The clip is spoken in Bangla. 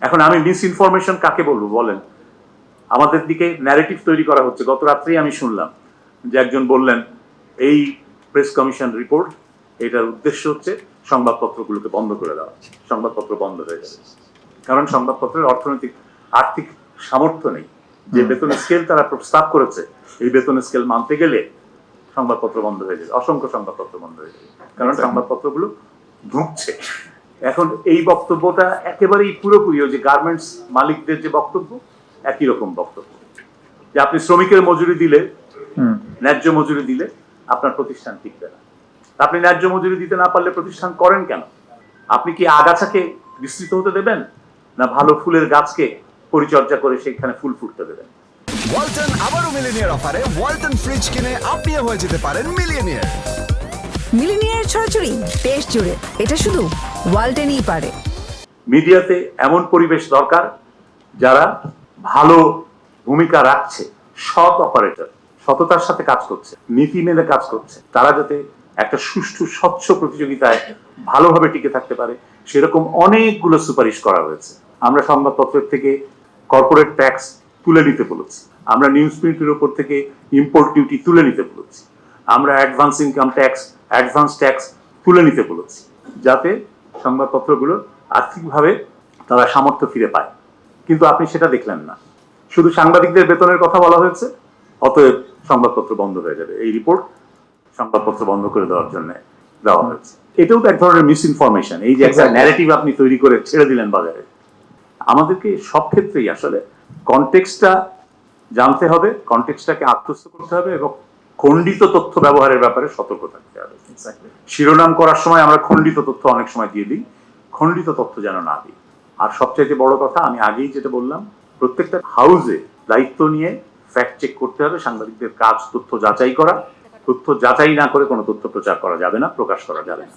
এখন আমি মিস ইনফরমেশন কাকে বলব বলেন। আমাদের দিকে ন্যারেটিভ তৈরি করা হচ্ছে। গত রাত্রেই আমি শুনলাম যে একজন বললেন এই প্রেস কমিশন রিপোর্ট এটার উদ্দেশ্য হচ্ছে সংবাদপত্রগুলোকে বন্ধ করে দেওয়া। সংবাদপত্র বন্ধ হয়ে যাবে। কারণ সংবাদপত্রের অর্থনৈতিক আর্থিক সামর্থ্য নেই। যে বেতন স্কেল তারা প্রস্তাব করেছে এই বেতন স্কেল মানতে গেলে সংবাদপত্র বন্ধ হয়ে যাবে। অসংখ্য সংবাদপত্র বন্ধ হয়ে যাবে। কারণ সংবাদপত্রগুলো ঢুকছে এখন এই বক্তব্যটা একেবারেই পুরোপুরি ওই যে গার্মেন্টস মালিকদের যে বক্তব্য একই রকম বক্তব্য। যে আপনি শ্রমিকের মজুরি দিলে ন্যায্য মজুরি দিলে আপনার প্রতিষ্ঠান টিকবে না। আপনি ন্যায্য মজুরি দিতে না পারলে প্রতিষ্ঠান করেন কেন? আপনি কি আগাছাকে বিস্তৃত হতে দেবেন? না ভালো ফুলের গাছকে পরিচর্যা করে সেখানে ফুল ফুটতে দেবেন? ওয়ালটন আবারও মিলিনিয়ার অফারে ওয়ালটন ফ্রিজ কিনে আপনিও হয়ে যেতে পারেন মিলিয়নিয়ার মিলিনিয়ার ছড়াছড়ি দেশ জুড়ে। এটা শুধু ওয়ালটেনই পারে। মিডিয়াতে এমন পরিবেশ দরকার যারা ভালো ভূমিকা রাখছে, সৎ অপারেটর সততার সাথে কাজ করছে, নীতি মেনে কাজ করছে। তারা যাতে একটা সুষ্ঠু, স্বচ্ছ প্রতিযোগিতায় ভালোভাবে টিকে থাকতে পারে, সেরকম অনেকগুলো সুপারিশ করা হয়েছে। আমরা সংবাদপত্রের থেকে কর্পোরেট ট্যাক্স তুলে নিতে বলেছি। আমরা নিউজ প্রিন্টের উপর থেকে ইম্পোর্ট ডিউটি তুলে নিতে বলেছি। আমরা advance income tax advance tax তুলে নিতে বলেছি যাতে সংবাদপত্রগুলো আর্থিকভাবে তারা সামর্থ্য ফিরে পায়। কিন্তু আপনি সেটা দেখলেন না। শুধু সাংবাদিকদের বেতনের কথা বলা হয়েছে অতএব সংবাদপত্র বন্ধ হয়ে যাবে। এই রিপোর্ট সংবাদপত্র বন্ধ করে দেওয়ার জন্য দেওয়া হয়েছে। এটাও তো এক ধরনের মিস ইনফরমেশন এই যে একটা. ন্যারেটিভ আপনি তৈরি করে ছেড়ে দিলেন বাজারে। আমাদেরকে সব ক্ষেত্রেই আসলে কনটেক্সটটা জানতে হবে কনটেক্সটটাকে আত্মস্থ করতে হবে এবং খণ্ডিত তথ্য ব্যবহারের ব্যাপারে সতর্ক থাকতে হবে। শিরোনাম করার সময় আমরা খণ্ডিত তথ্য অনেক সময় দিয়ে দিই। খণ্ডিত তথ্য যেন না দিই। আর সবচাইতে বড় কথা আমি আগেই যেটা বললাম প্রত্যেকটা হাউসে দায়িত্ব নিয়ে ফ্যাক্ট চেক করতে হবে সাংবাদিকদের কাজ তথ্য যাচাই করা। তথ্য যাচাই না করে কোনো তথ্য প্রচার করা যাবে না প্রকাশ করা যাবে না।